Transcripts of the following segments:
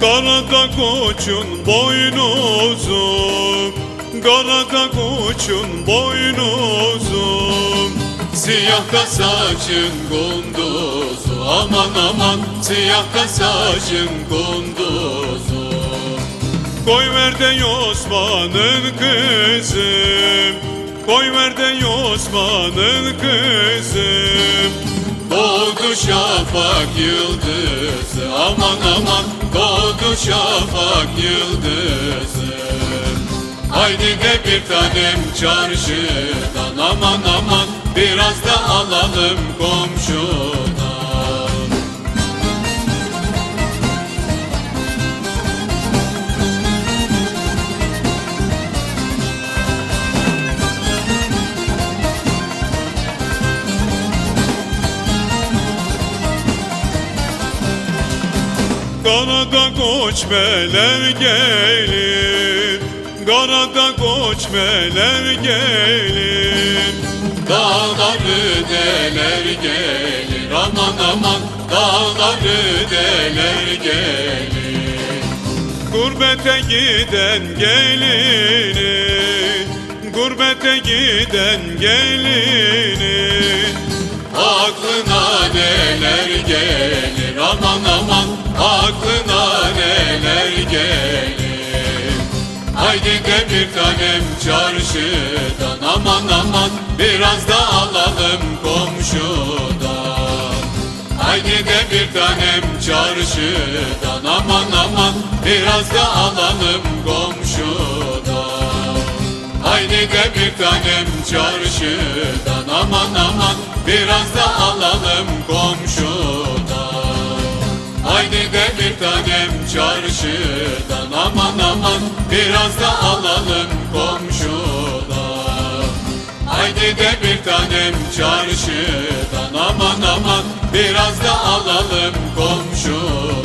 Karada koçun boynuzu. Karada koçun boynuzu. Siyah da saçın kunduzu Aman aman siyah da saçın kunduzu Koy ver de Osman'ın kızım. Koy ver de Osman'ın kızım Doğdu şafak yıldızı. Aman aman doğdu şafak yıldızı. Haydi de bir tanem çarşıdan. Aman aman biraz da alalım komşudan Karada koçbeler gelir. Karada koçbeler gelir. Dağları deler gelir. Aman aman dağları deler gelir. Gurbete giden gelini Gurbete giden gelini Aklına neler gelir de bir tanem çarşıdan. Aman aman biraz da alalım komşudan. Haydi de bir tanem çarşıdan. Aman aman biraz da alalım komşudan. Haydi de bir tanem çarşıdan. Aman aman biraz da alalım komşudan. Haydi de bir tanem çarşıdan. Aman biraz da alalım komşudan Haydi de bir tanem çarşıdan Aman aman biraz da alalım komşudan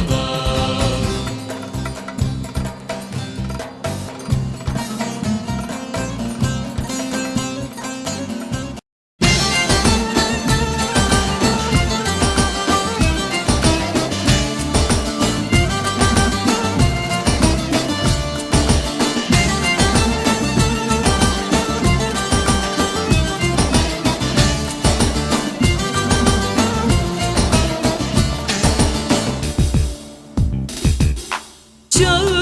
Çağır